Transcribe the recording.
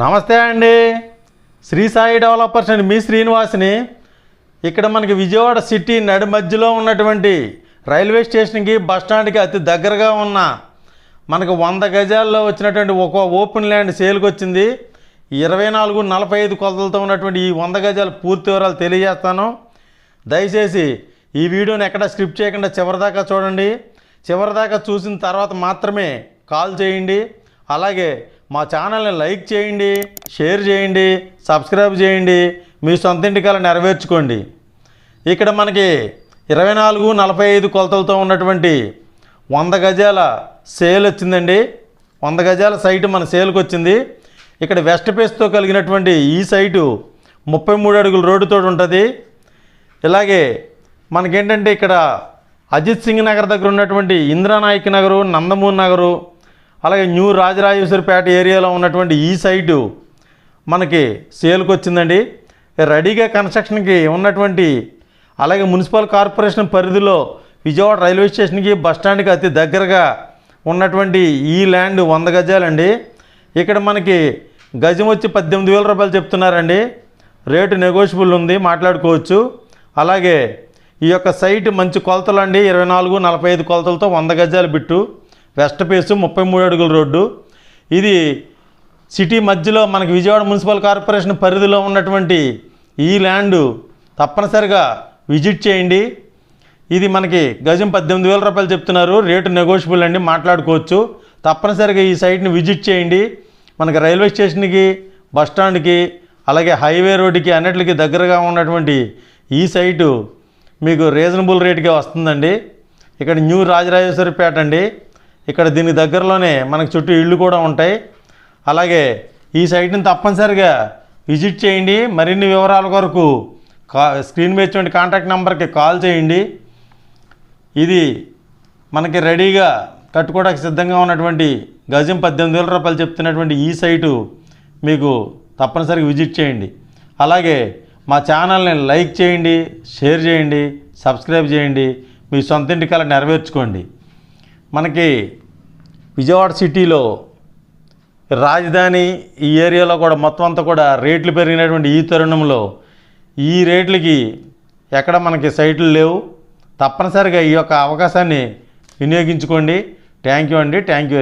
నమస్తే అండి. శ్రీ సాయి డెవలపర్స్ అండి మీ శ్రీనివాస్ని ఇక్కడ మనకి విజయవాడ సిటీ నడి మధ్యలో ఉన్నటువంటి రైల్వే స్టేషన్కి బస్ స్టాండ్కి అతి దగ్గరగా ఉన్న మనకు వంద గజాల్లో వచ్చినటువంటి ఒక ఓపెన్ ల్యాండ్ సేల్కి వచ్చింది ఇరవై నాలుగు నలభై ఐదు కొలతలతో ఉన్నటువంటి ఈ వంద గజాల పూర్తి వివరాలు తెలియజేస్తాను. దయచేసి ఈ వీడియోని ఎక్కడ స్క్రిప్ట్ చేయకుండా చివరిదాకా చూడండి. చివరిదాకా చూసిన తర్వాత మాత్రమే కాల్ చేయండి. అలాగే మా ఛానల్ని లైక్ చేయండి షేర్ చేయండి సబ్స్క్రైబ్ చేయండి మీ సొంత ఇంటికాల నెరవేర్చుకోండి. ఇక్కడ మనకి ఇరవై నాలుగు నలభై ఐదు కొలతలతో ఉన్నటువంటి వంద గజాల సేల్ వచ్చిందండి. వంద గజాల సైటు మన సేల్కి వచ్చింది. ఇక్కడ వెస్ట్ పేస్తో కలిగినటువంటి ఈ సైటు ముప్పై మూడు అడుగుల రోడ్డుతో ఉంటుంది. ఇలాగే మనకేంటంటే ఇక్కడ అజిత్ సింగ్ నగర్ దగ్గర ఉన్నటువంటి ఇంద్రానాయక్ నగరు నందమూరి నగరు అలాగే న్యూ రాజరాజేశ్వరిపేట ఏరియాలో ఉన్నటువంటి ఈ సైటు మనకి సేల్కి వచ్చిందండి రెడీగా కన్స్ట్రక్షన్కి ఉన్నటువంటి అలాగే మున్సిపల్ కార్పొరేషన్ పరిధిలో విజయవాడ రైల్వే స్టేషన్కి బస్ స్టాండ్కి అతి దగ్గరగా ఉన్నటువంటి ఈ ల్యాండ్ వంద గజాలండి. ఇక్కడ మనకి గజం వచ్చి పద్దెనిమిది వేల రూపాయలు చెప్తున్నారండి. రేటు నెగోషియబుల్ ఉంది మాట్లాడుకోవచ్చు. అలాగే ఈ యొక్క సైట్ మంచి కొలతలు అండి ఇరవై నాలుగు నలభై ఐదు కొలతలతో వంద గజాలు బిట్టు. వెస్ట్ పేసు ముప్పై మూడు అడుగుల రోడ్డు. ఇది సిటీ మధ్యలో మనకి విజయవాడ మున్సిపల్ కార్పొరేషన్ పరిధిలో ఉన్నటువంటి ఈ ల్యాండ్ తప్పనిసరిగా విజిట్ చేయండి. ఇది మనకి గజం పద్దెనిమిది వేల రూపాయలు చెప్తున్నారు. రేటు నెగోషియబుల్ అండి మాట్లాడుకోవచ్చు. తప్పనిసరిగా ఈ సైట్ని విజిట్ చేయండి. మనకి రైల్వే స్టేషన్కి బస్ స్టాండ్కి అలాగే హైవే రోడ్డుకి అన్నిటికి దగ్గరగా ఉన్నటువంటి ఈ సైటు మీకు రీజనబుల్ రేటుకే వస్తుందండి. ఇక్కడ న్యూ రాజరాజేశ్వరిపేట అండి. ఇక్కడ దీనికి దగ్గరలోనే మనకు చుట్టూ ఇళ్ళు కూడా ఉంటాయి. అలాగే ఈ సైట్ని తప్పనిసరిగా విజిట్ చేయండి. మరిన్ని వివరాల కొరకు కా స్క్రీన్ మీద కాంటాక్ట్ నెంబర్కి కాల్ చేయండి. ఇది మనకి రెడీగా కట్టుకోవడానికి సిద్ధంగా ఉన్నటువంటి గజం పద్దెనిమిది వేల రూపాయలు చెప్తున్నటువంటి ఈ సైటు మీకు తప్పనిసరిగా విజిట్ చేయండి. అలాగే మా ఛానల్ని లైక్ చేయండి షేర్ చేయండి సబ్స్క్రైబ్ చేయండి. మీ సొంత ఇంటికల్లా నెరవేర్చుకోండి. మనకి విజయవాడ సిటీలో రాజధాని ఈ ఏరియాలో కూడా మొత్తం అంతా కూడా రేట్లు పెరిగినటువంటి ఈ తరుణంలో ఈ రేట్లకి ఎక్కడ మనకి సైట్లు లేవు. తప్పనిసరిగా ఈ యొక్క అవకాశాన్ని వినియోగించుకోండి. థ్యాంక్ యూ అండి. Thank you